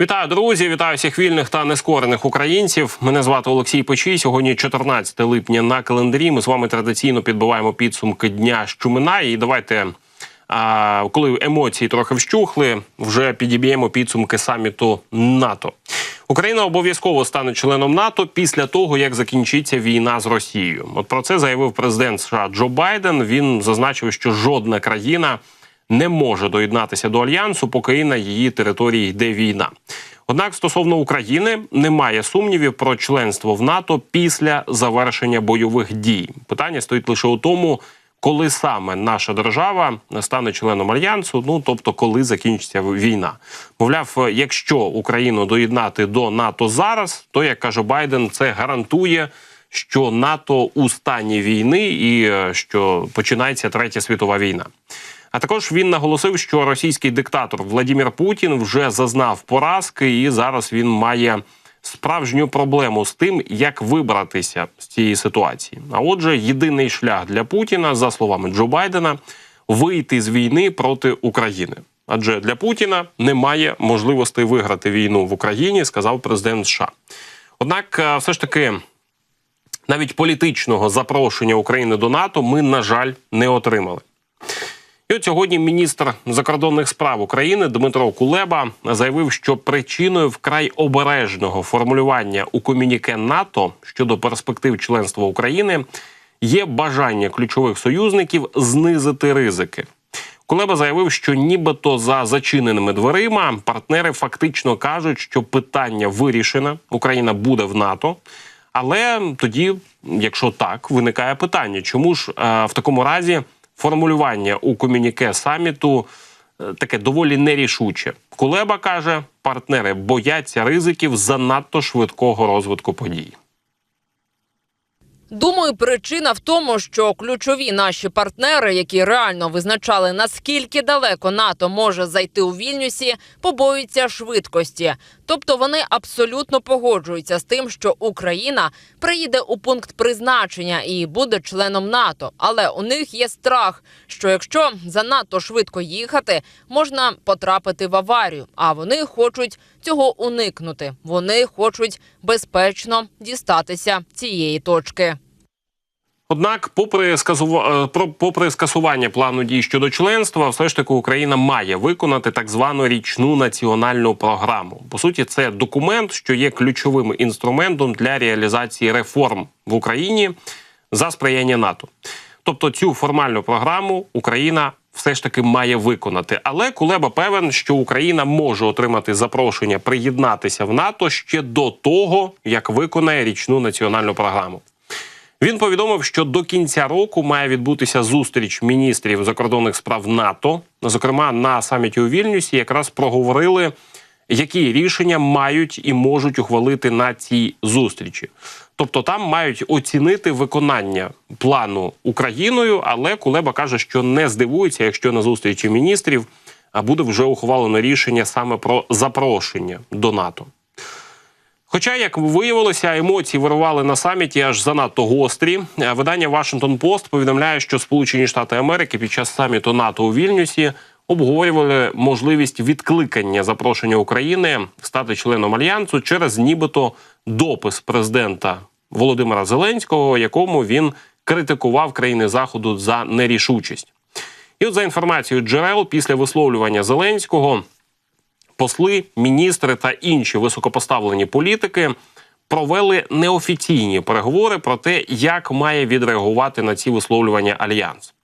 Вітаю, друзі! Вітаю всіх вільних та нескорених українців. Мене звати Олексій Печій. Сьогодні 14 липня на календарі. Ми з вами традиційно підбиваємо підсумки дня, що минає. І давайте, а, коли емоції трохи вщухли, вже підіб'ємо підсумки саміту НАТО. Україна обов'язково стане членом НАТО після того, як закінчиться війна з Росією. От про це заявив президент США Джо Байден. Він зазначив, що жодна країна не може доєднатися до альянсу, поки на її території йде війна. Однак стосовно України немає сумнівів про членство в НАТО після завершення бойових дій. Питання стоїть лише у тому, коли саме наша держава стане членом альянсу, ну тобто коли закінчиться війна. Мовляв, якщо Україну доєднати до НАТО зараз, то як каже Байден, це гарантує. Що НАТО у стані війни і е, що починається третя світова війна. А також він наголосив, що російський диктатор Владимир Путін вже зазнав поразки, і зараз він має справжню проблему з тим, як вибратися з цієї ситуації. А отже, єдиний шлях для Путіна, за словами Джо Байдена, вийти з війни проти України. Адже для Путіна немає можливості виграти війну в Україні, сказав президент США. Однак, е, все ж таки. Навіть політичного запрошення України до НАТО ми, на жаль, не отримали. І от сьогодні міністр закордонних справ України Дмитро Кулеба заявив, що причиною вкрай обережного формулювання у комюніке НАТО щодо перспектив членства України є бажання ключових союзників знизити ризики. Кулеба заявив, що нібито за зачиненими дверима партнери фактично кажуть, що питання вирішено, Україна буде в НАТО. Але тоді, якщо так, виникає питання, чому ж е, в такому разі формулювання у комюніке саміту е, таке доволі нерішуче. Кулеба каже, партнери бояться ризиків занадто швидкого розвитку подій. Думаю, причина в тому, що ключові наші партнери, які реально визначали наскільки далеко НАТО може зайти у Вільнюсі, побоюються швидкості. Тобто вони абсолютно погоджуються з тим, що Україна приїде у пункт призначення і буде членом НАТО. Але у них є страх, що якщо занадто швидко їхати, можна потрапити в аварію. А вони хочуть цього уникнути. Вони хочуть безпечно дістатися цієї точки. Однак, попри сказува... е, попри скасування плану дій щодо членства, все ж таки Україна має виконати так звану річну національну програму. По суті, це документ, що є ключовим інструментом для реалізації реформ в Україні за сприяння НАТО. Тобто цю формальну програму Україна все ж таки має виконати. Але Кулеба певен, що Україна може отримати запрошення приєднатися в НАТО ще до того, як виконає річну національну програму. Він повідомив, що до кінця року має відбутися зустріч міністрів закордонних справ НАТО. Зокрема, на саміті у Вільнюсі якраз проговорили, які рішення мають і можуть ухвалити на цій зустрічі. Тобто там мають оцінити виконання плану Україною, але Кулеба каже, що не здивується, якщо на зустрічі міністрів буде вже ухвалено рішення саме про запрошення до НАТО. Хоча, як виявилося, емоції вирували на саміті аж занадто гострі. Видання Washington Post повідомляє, що Сполучені Штати Америки під час саміту НАТО у Вільнюсі обговорювали можливість відкликання запрошення України стати членом альянсу через нібито допис президента Володимира Зеленського, якому він критикував країни Заходу за нерішучість. І от за інформацією джерел, після висловлювання Зеленського посли, міністри та інші високопоставлені політики провели неофіційні переговори про те, як має відреагувати на ці висловлювання альянс.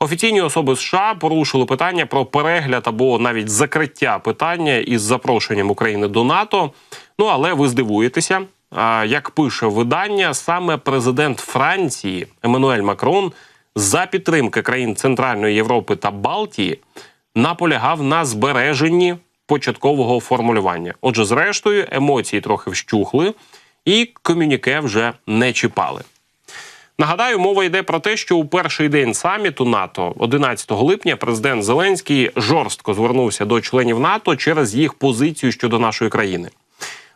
Офіційні особи США порушили питання про перегляд або навіть закриття питання із запрошенням України до НАТО. Ну але ви здивуєтеся, як пише видання, саме президент Франції Еммануель Макрон за підтримки країн Центральної Європи та Балтії наполягав на збереженні початкового формулювання. Отже, зрештою, емоції трохи вщухли, і комюніке вже не чіпали. Нагадаю, мова йде про те, що у перший день саміту НАТО, 11 липня, президент Зеленський жорстко звернувся до членів НАТО через їх позицію щодо нашої країни.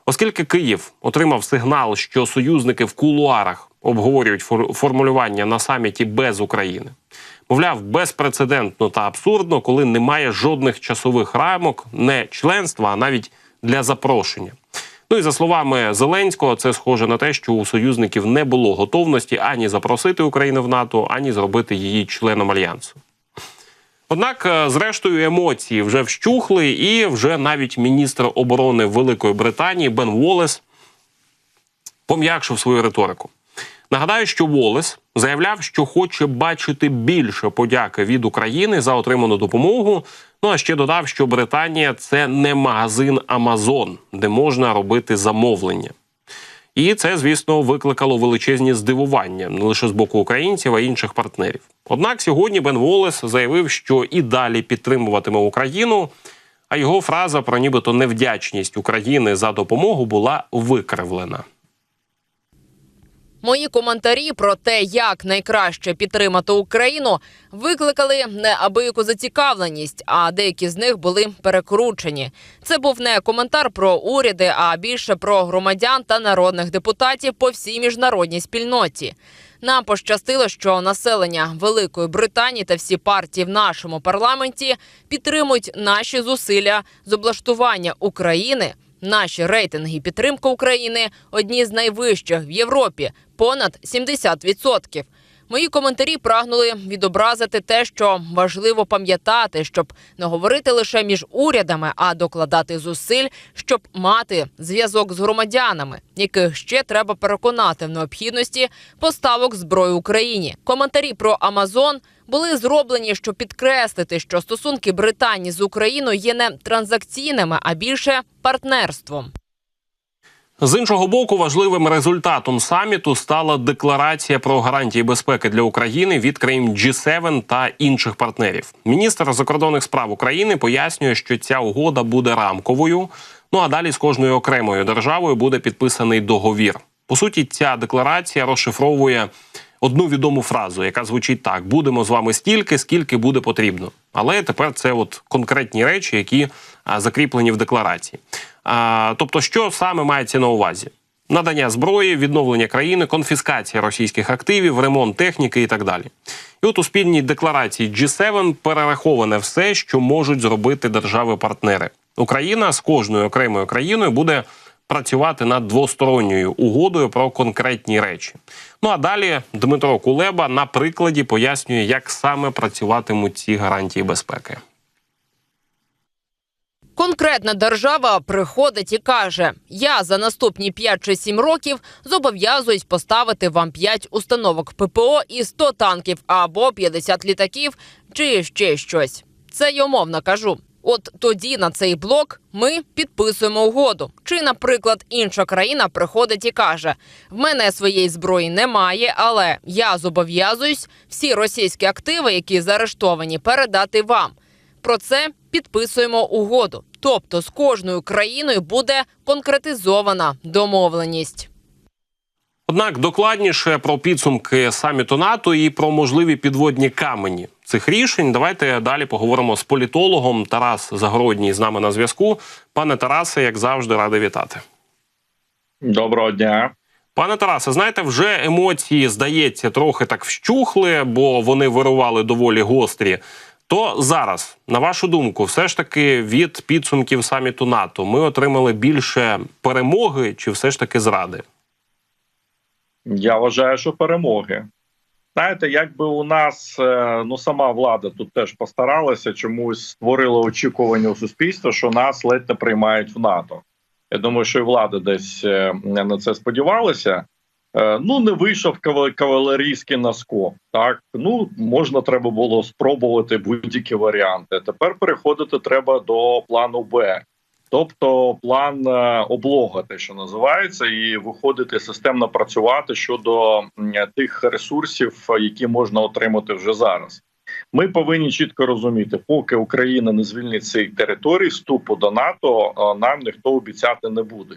Оскільки Київ отримав сигнал, що союзники в кулуарах обговорюють фор- формулювання на саміті без України. Мовляв, безпрецедентно та абсурдно, коли немає жодних часових рамок, не членства, а навіть для запрошення. Ну і за словами Зеленського, це схоже на те, що у союзників не було готовності ані запросити Україну в НАТО, ані зробити її членом альянсу. Однак, е, зрештою, емоції вже вщухли, і вже навіть міністр оборони Великої Британії Бен Волес пом'якшив свою риторику. Нагадаю, що Волес заявляв, що хоче бачити більше подяки від України за отриману допомогу. Ну а ще додав, що Британія це не магазин Амазон, де можна робити замовлення. І це, звісно, викликало величезні здивування не лише з боку українців, а й інших партнерів. Однак сьогодні Бен Волес заявив, що і далі підтримуватиме Україну. А його фраза про нібито невдячність України за допомогу була викривлена. Мої коментарі про те, як найкраще підтримати Україну, викликали неабияку зацікавленість, а деякі з них були перекручені. Це був не коментар про уряди, а більше про громадян та народних депутатів по всій міжнародній спільноті. Нам пощастило, що населення Великої Британії та всі партії в нашому парламенті підтримують наші зусилля з облаштування України. Наші рейтинги підтримки України одні з найвищих в Європі понад 70%. Мої коментарі прагнули відобразити те, що важливо пам'ятати, щоб не говорити лише між урядами, а докладати зусиль, щоб мати зв'язок з громадянами, яких ще треба переконати в необхідності поставок зброї Україні. Коментарі про Амазон були зроблені, щоб підкреслити, що стосунки Британії з Україною є не транзакційними, а більше партнерством. З іншого боку, важливим результатом саміту стала декларація про гарантії безпеки для України від країн G7 та інших партнерів. Міністр закордонних справ України пояснює, що ця угода буде рамковою. Ну а далі з кожною окремою державою буде підписаний договір. По суті, ця декларація розшифровує одну відому фразу, яка звучить так: будемо з вами стільки, скільки буде потрібно. Але тепер це от конкретні речі, які закріплені в декларації. А, тобто, що саме мається на увазі? Надання зброї, відновлення країни, конфіскація російських активів, ремонт техніки і так далі. І от у спільній декларації G7 перераховане все, що можуть зробити держави-партнери. Україна з кожною окремою країною буде працювати над двосторонньою угодою про конкретні речі. Ну а далі Дмитро Кулеба на прикладі пояснює, як саме працюватимуть ці гарантії безпеки. Конкретна держава приходить і каже: я за наступні 5 чи 7 років зобов'язуюсь поставити вам 5 установок ППО і 100 танків або 50 літаків, чи ще щось. Це й умовно кажу. От тоді на цей блок ми підписуємо угоду. Чи, наприклад, інша країна приходить і каже: в мене своєї зброї немає, але я зобов'язуюсь всі російські активи, які заарештовані, передати вам. Про це підписуємо угоду. Тобто з кожною країною буде конкретизована домовленість. Однак докладніше про підсумки саміту НАТО і про можливі підводні камені цих рішень. Давайте далі поговоримо з політологом Тарас Загородній з нами на зв'язку. Пане Тарасе, як завжди, радий вітати. Доброго дня. Пане Тарасе, знаєте, вже емоції здається трохи так вщухли, бо вони вирували доволі гострі. То зараз, на вашу думку, все ж таки від підсумків саміту НАТО ми отримали більше перемоги чи все ж таки зради? Я вважаю, що перемоги. Знаєте, якби у нас е, ну сама влада тут теж постаралася, чомусь створила очікування у суспільства, що нас ледь не приймають в НАТО. Я думаю, що і влада десь е, на це сподівалася. Е, ну не вийшов кавалерійський наскок. Так ну можна треба було спробувати будь-які варіанти. Тепер переходити треба до плану Б. Тобто план облога, те, що називається, і виходити системно працювати щодо тих ресурсів, які можна отримати вже зараз. Ми повинні чітко розуміти, поки Україна не звільнить цих територій, вступу до НАТО нам ніхто обіцяти не буде.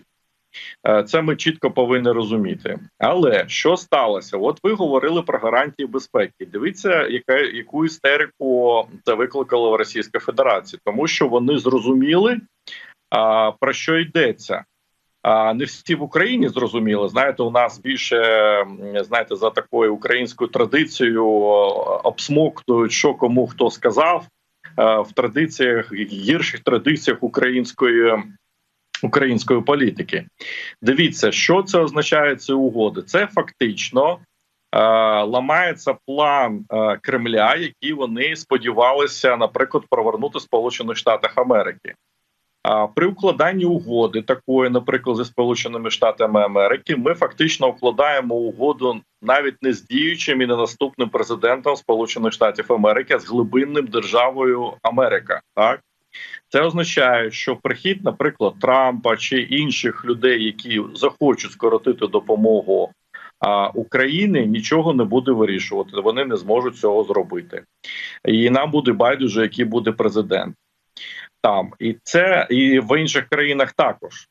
Це ми чітко повинні розуміти. Але що сталося? От ви говорили про гарантії безпеки. Дивіться, яка яку істерику це викликало в Російській Федерації, тому що вони зрозуміли, а, про що йдеться. А не всі в Україні зрозуміли. Знаєте, у нас більше знаєте за такою українською традицією обсмоктують, що кому хто сказав в традиціях гірших традиціях української української політики. Дивіться, що це означає ці угоди. Це фактично е, ламається план е, Кремля, який вони сподівалися, наприклад, провернути в Сполучених Штатах Америки. А при укладанні угоди такої, наприклад, зі Сполученими Штатами Америки, ми фактично укладаємо угоду навіть не з діючим і не наступним президентом Сполучених Штатів Америки, а з глибинним державою Америка. Так це означає, що прихід, наприклад, Трампа чи інших людей, які захочуть скоротити допомогу а, України, нічого не буде вирішувати. Вони не зможуть цього зробити, і нам буде байдуже, який буде президент там, і це і в інших країнах також.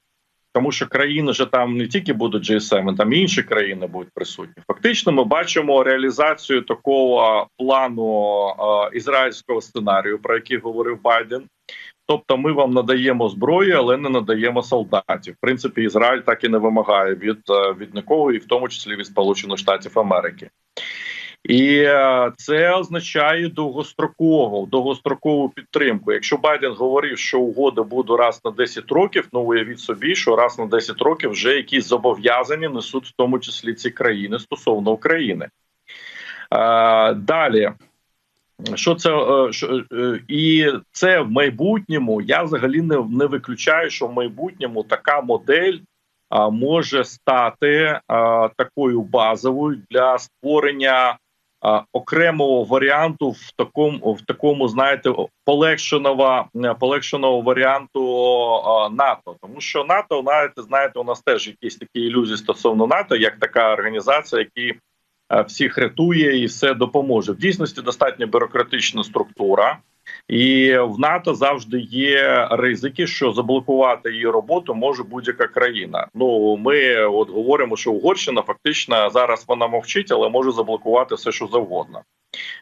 Тому що країни вже там не тільки будуть G7, там і інші країни будуть присутні. Фактично, ми бачимо реалізацію такого плану ізраїльського сценарію, про який говорив Байден. Тобто, ми вам надаємо зброю, але не надаємо солдатів. В принципі, Ізраїль так і не вимагає від, е, від нікого, і в тому числі від Сполучених Штатів Америки. І е, це означає довгострокову довгострокову підтримку. Якщо Байден говорив, що угода буде раз на 10 років, ну уявіть собі, що раз на 10 років вже якісь зобов'язання несуть в тому числі ці країни стосовно України. Е, Далі. Що це е, що, і це в майбутньому? Я взагалі не, не виключаю, що в майбутньому така модель може стати а, такою базовою для створення окремого варіанту в такому, в такому, знаєте, полегшеного полегшеного варіанту НАТО, тому що НАТО, знаєте, знаєте, у нас теж якісь такі ілюзії стосовно НАТО, як така організація, які е, всіх рятує і все допоможе. В дійсності достатньо бюрократична структура, і в НАТО завжди є ризики, що заблокувати її роботу може будь-яка країна. Ну ми от говоримо, що Угорщина фактично зараз вона мовчить, але може заблокувати все, що завгодно.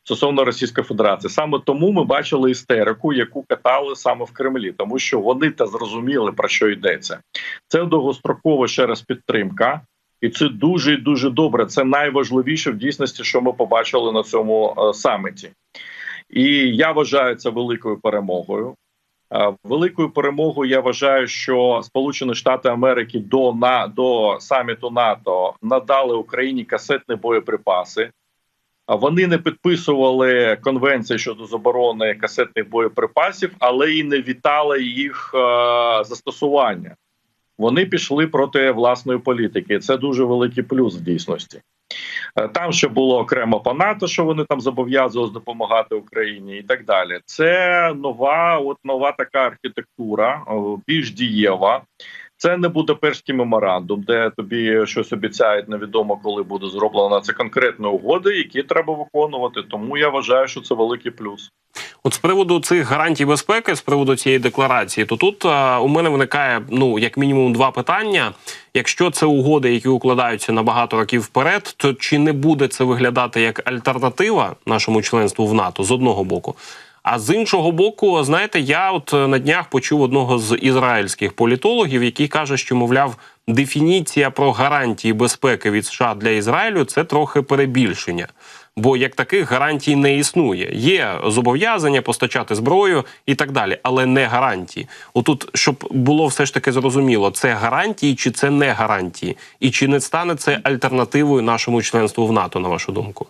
Стосовно Російської Федерації, саме тому ми бачили істерику, яку катали саме в Кремлі, тому що вони та зрозуміли про що йдеться. Це довгострокова ще раз підтримка. І це дуже дуже добре. Це найважливіше в дійсності, що ми побачили на цьому е, саміті. І я вважаю це великою перемогою. Е, Великою перемогою я вважаю, що Сполучені Штати Америки до на до саміту НАТО надали Україні касетні боєприпаси. Вони не підписували конвенції щодо заборони касетних боєприпасів, але і не вітали їх е, застосування. Вони пішли проти власної політики. Це дуже великий плюс в дійсності. Е, Там ще було окремо по НАТО, що вони там зобов'язувалися допомагати Україні, і так далі. Це нова, от нова така архітектура, більш дієва. Це не Будапештський меморандум, де тобі щось обіцяють, невідомо коли буде зроблено. Це конкретні угоди, які треба виконувати. Тому я вважаю, що це великий плюс. От з приводу цих гарантій безпеки, з приводу цієї декларації, то тут а, у мене виникає ну як мінімум два питання. Якщо це угоди, які укладаються на багато років вперед, то чи не буде це виглядати як альтернатива нашому членству в НАТО з одного боку? А з іншого боку, знаєте, я от на днях почув одного з ізраїльських політологів, який каже, що мовляв, дефініція про гарантії безпеки від США для Ізраїлю це трохи перебільшення. Бо як таких гарантій не існує. Є зобов'язання постачати зброю і так далі, але не гарантії. Отут, щоб було все ж таки зрозуміло, це гарантії чи це не гарантії, і чи не стане це альтернативою нашому членству в НАТО, на вашу думку?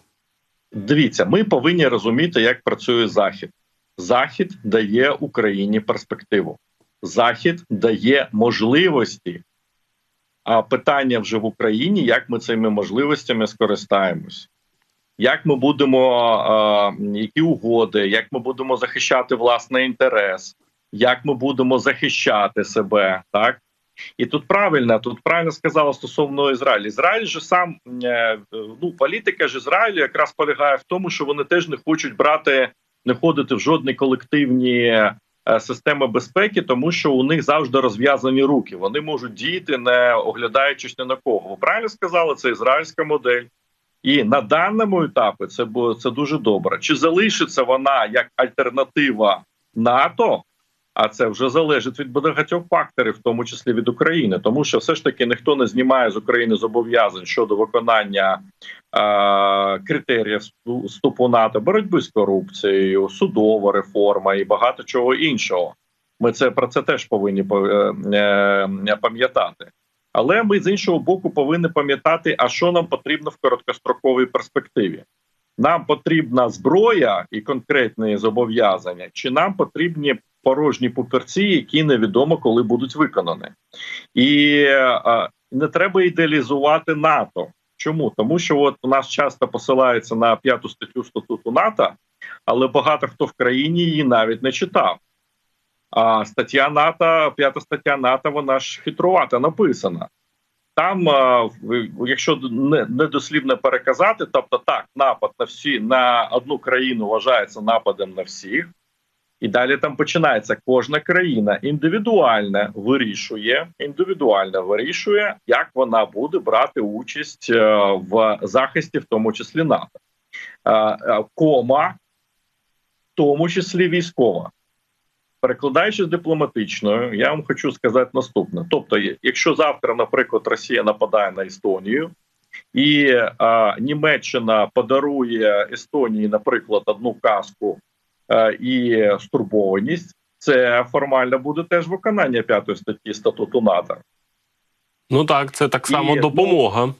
Дивіться, ми повинні розуміти, як працює Захід. Захід дає Україні перспективу. Захід дає можливості. А питання вже в Україні, як ми цими можливостями скористаємось. Як ми будемо, е, які угоди, як ми будемо захищати власний інтерес, як ми будемо захищати себе, так і тут правильно, тут правильно сказала стосовно Ізраїлю. Ізраїль же сам е, ну політика ж Ізраїлю якраз полягає в тому, що вони теж не хочуть брати, не ходити в жодні колективні е, системи безпеки, тому що у них завжди розв'язані руки. Вони можуть діяти, не оглядаючись ні на кого. Ви правильно сказали, це ізраїльська модель. І на даному етапі це це дуже добре. Чи залишиться вона як альтернатива НАТО? А це вже залежить від багатьох факторів, в тому числі від України, тому що все ж таки ніхто не знімає з України зобов'язань щодо виконання е- критеріїв вступу НАТО, боротьби з корупцією, судова реформа і багато чого іншого. Ми це про це теж повинні е, е, пам'ятати. Але ми з іншого боку повинні пам'ятати, а що нам потрібно в короткостроковій перспективі. Нам потрібна зброя і конкретні зобов'язання, чи нам потрібні порожні пуперці, які невідомо коли будуть виконані, і е, не треба ідеалізувати НАТО. Чому тому, що от у нас часто посилається на п'яту статтю статуту НАТО, але багато хто в країні її навіть не читав. А стаття НАТО, п'ята стаття НАТО, вона ж хитрувато написана. Там, якщо не, не переказати, тобто так, напад на всі на одну країну вважається нападом на всіх, і далі там починається кожна країна індивідуально вирішує, індивідуально вирішує, як вона буде брати участь е, в захисті, в тому числі НАТО. Е, е, Кома, в тому числі військова. Перекладаючи з дипломатичною, я вам хочу сказати наступне: тобто, якщо завтра, наприклад, Росія нападає на Естонію, і е, Німеччина подарує Естонії, наприклад, одну каску і стурбованість, це формально буде теж виконання п'ятої статті статуту НАТО. Ну так, це так само І, ну, допомога.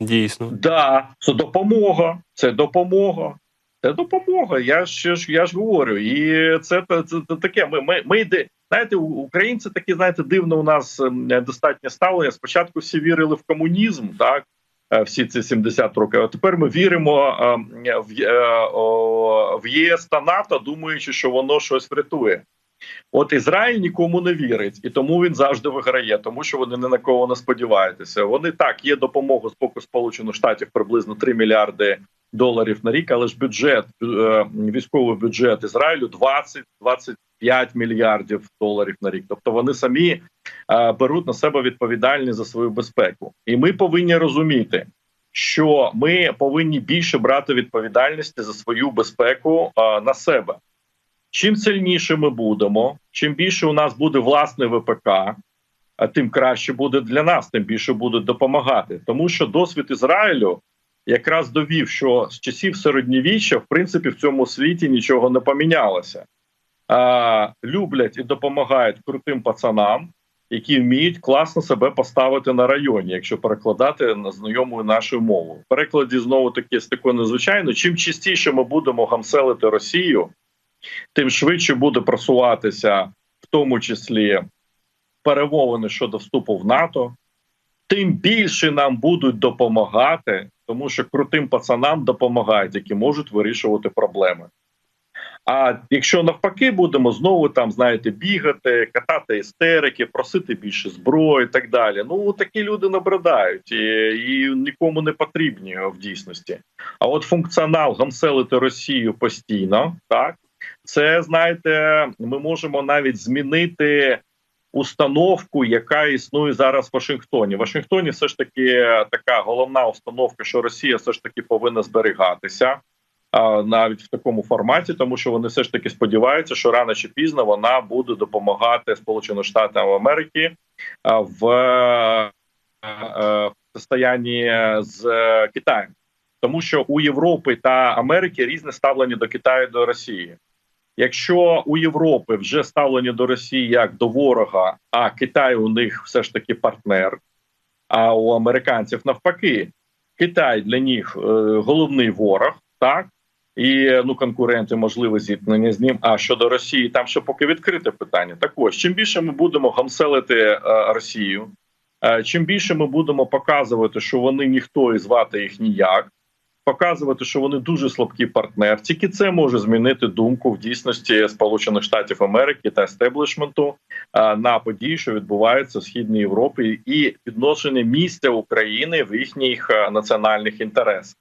Дійсно. Да, це допомога. Це допомога. Це допомога. Я ж я ж, я ж говорю. І це, це, це таке. Ми, ми, ми йде. Знаєте, українці такі, знаєте, дивно у нас достатнє ставлення. Спочатку всі вірили в комунізм, так е, всі ці 70 років. А тепер ми віримо Є- е, в ЄС та НАТО, думаючи, що воно щось врятує. От Ізраїль нікому не вірить, і тому він завжди виграє, тому що вони ні на кого не сподіваються. Вони так є допомога з боку Сполучених Штатів приблизно 3 мільярди доларів на рік, але ж бюджет е, військовий бюджет Ізраїлю 20-25 мільярдів доларів на рік. Тобто вони самі е, беруть на себе відповідальність за свою безпеку, і ми повинні розуміти. Що ми повинні більше брати відповідальності за свою безпеку е, на себе. Чим сильніше ми будемо, чим більше у нас буде власне ВПК, а тим краще буде для нас, тим більше будуть допомагати. Тому що досвід Ізраїлю якраз довів, що з часів середньовіччя, в принципі, в цьому світі нічого не помінялося. А, люблять і допомагають крутим пацанам, які вміють класно себе поставити на районі, якщо перекладати на знайому нашою мовою. В перекладі знову таки з такою незвичайно. Чим частіше ми будемо гамселити Росію, тим швидше буде просуватися, в тому числі перемовини щодо вступу в НАТО, тим більше нам будуть допомагати, тому що крутим пацанам допомагають, які можуть вирішувати проблеми. А якщо навпаки будемо знову там, знаєте, бігати, катати істерики, просити більше зброї і так далі. Ну такі люди набридають і, і нікому не потрібні в дійсності. А от функціонал гамселити Росію постійно, так це знаєте, ми можемо навіть змінити установку, яка існує зараз в Вашингтоні. В Вашингтоні все ж таки така головна установка, що Росія все ж таки повинна зберігатися. Навіть в такому форматі, тому що вони все ж таки сподіваються, що рано чи пізно вона буде допомагати Сполученим Штатам Америки в е, е, состоянні з е, Китаєм, тому що у Європи та Америки різне ставлення до Китаю до Росії. Якщо у Європи вже ставлення до Росії як до ворога, а Китай у них все ж таки партнер, а у американців навпаки, Китай для них е, головний ворог, так і ну конкуренти можливе зіткнення з ним. А щодо Росії, там ще поки відкрите питання. Так ось, чим більше ми будемо гамселити е, Росію, е, чим більше ми будемо показувати, що вони ніхто і звати їх ніяк. Показувати, що вони дуже слабкий партнер, тільки це може змінити думку в дійсності Сполучених Штатів Америки та естеблішменту на події, що відбуваються в східній Європі, і відношення місця України в їхніх національних інтересах.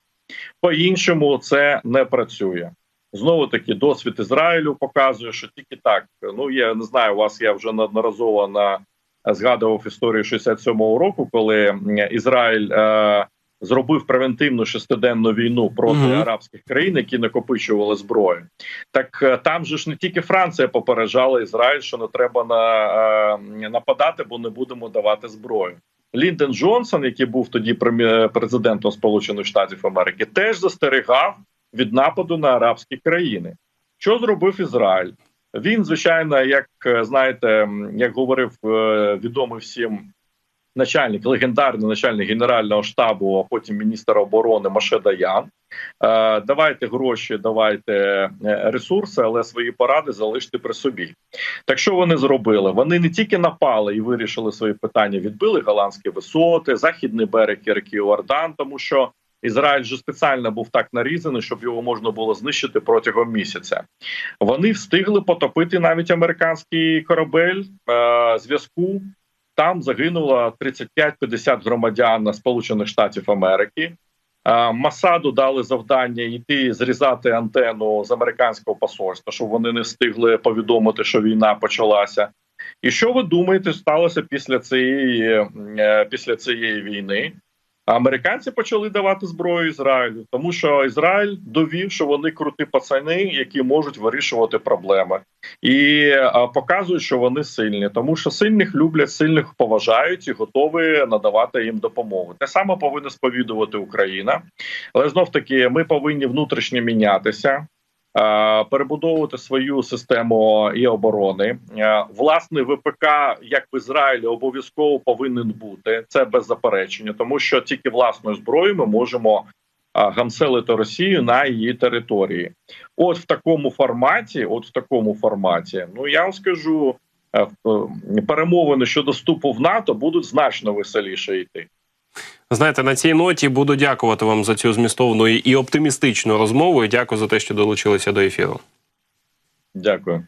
По іншому це не працює. Знову таки, досвід Ізраїлю показує, що тільки так. Ну я не знаю, у вас я вже неодноразово на згадував історію 67-го року, коли Ізраїль. Е, Зробив превентивну шестиденну війну проти Мгм. арабських країн, які накопичували зброю. Так е, там же ж не тільки Франція попереджала Ізраїль, що не треба на, е, нападати, бо не будемо давати зброю. Лінден Джонсон, який був тоді президентом Сполучених Штатів Америки, теж застерігав від нападу на арабські країни. Що зробив Ізраїль? Він, звичайно, як е, знаєте, як говорив відомий всім начальник, легендарний начальник генерального штабу, а потім міністр оборони Маше Даян. Е, Давайте гроші, давайте е, ресурси, але свої поради залиште при собі. Так що вони зробили? Вони не тільки напали і вирішили свої питання, відбили голландські висоти, західний берег ріки Ордан, тому що Ізраїль же спеціально був так нарізаний, щоб його можна було знищити протягом місяця. Вони встигли потопити навіть американський корабель е, зв'язку. Там загинуло 35-50 громадян Сполучених Штатів Америки. Масаду дали завдання йти зрізати антенну з американського посольства, щоб вони не встигли повідомити, що війна почалася. І що ви думаєте, сталося після цієї, е, після цієї війни? Американці почали давати зброю Ізраїлю, тому що Ізраїль довів, що вони круті пацани, які можуть вирішувати проблеми, і показують, що вони сильні, тому що сильних люблять, сильних поважають і готові надавати їм допомогу. Те саме повинна сповідувати Україна, але знов таки ми повинні внутрішньо мінятися. Е, Перебудовувати свою систему і оборони, Е, власний ВПК як в Ізраїлі обов'язково повинен бути це без заперечення, тому що тільки власною зброєю ми можемо гамселити Росію на її території. От в такому форматі, от в такому форматі, ну я вам скажу, е, е, перемовини щодо вступу в НАТО будуть значно веселіше йти. Знаєте, на цій ноті буду дякувати вам за цю змістовну і- оптимістичну розмову. І дякую за те, що долучилися до ефіру. Дякую.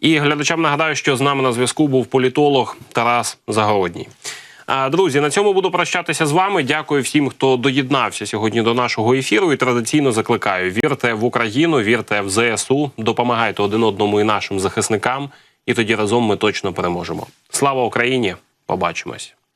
І глядачам нагадаю, що з нами на зв'язку був політолог Тарас Загородній. Друзі, на цьому буду прощатися з вами. Дякую всім, хто доєднався сьогодні до нашого ефіру. І традиційно закликаю: вірте в Україну, вірте в ЗСУ, допомагайте один одному і нашим захисникам. І тоді разом ми точно переможемо. Слава Україні! Побачимось.